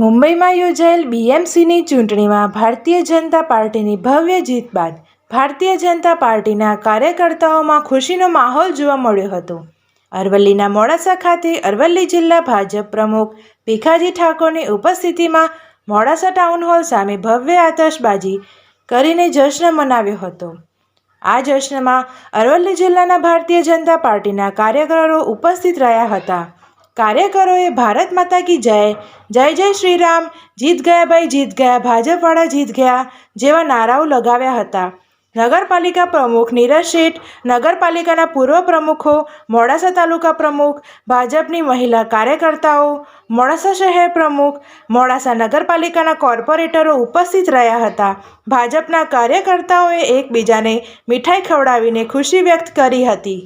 મુંબઈમાં યોજાયેલ બીએમસીની ચૂંટણીમાં ભારતીય જનતા પાર્ટીની ભવ્ય જીત બાદ ભારતીય જનતા પાર્ટીના કાર્યકર્તાઓમાં ખુશીનો માહોલ જોવા મળ્યો હતો. અરવલ્લીના મોડાસા ખાતે અરવલ્લી જિલ્લા ભાજપ પ્રમુખ ભીખાજી ઠાકોરની ઉપસ્થિતિમાં મોડાસા ટાઉન હોલ સામે ભવ્ય આતશબાજી કરીને જશ્ન મનાવ્યો હતો. આ જશ્નમાં અરવલ્લી જિલ્લાના ભારતીય જનતા પાર્ટીના કાર્યકરો ઉપસ્થિત રહ્યા હતા. કાર્યકરોએ ભારત માતા કી જય. જય જય શ્રી રામ જીત ગયા ભાઈ, જીત ગયા. ભાજપવાળા જીત ગયા જેવા નારાઓ લગાવ્યા હતા. નગરપાલિકા પ્રમુખ નીરજ શેઠ, નગરપાલિકાના પૂર્વ પ્રમુખો, મોડાસા તાલુકા પ્રમુખ, ભાજપની મહિલા કાર્યકર્તાઓ, મોડાસા શહેર પ્રમુખ, મોડાસા નગરપાલિકાના કોર્પોરેટરો ઉપસ્થિત રહ્યા હતા. ભાજપના કાર્યકર્તાઓએ એકબીજાને મીઠાઈ ખવડાવીને ખુશી વ્યક્ત કરી હતી.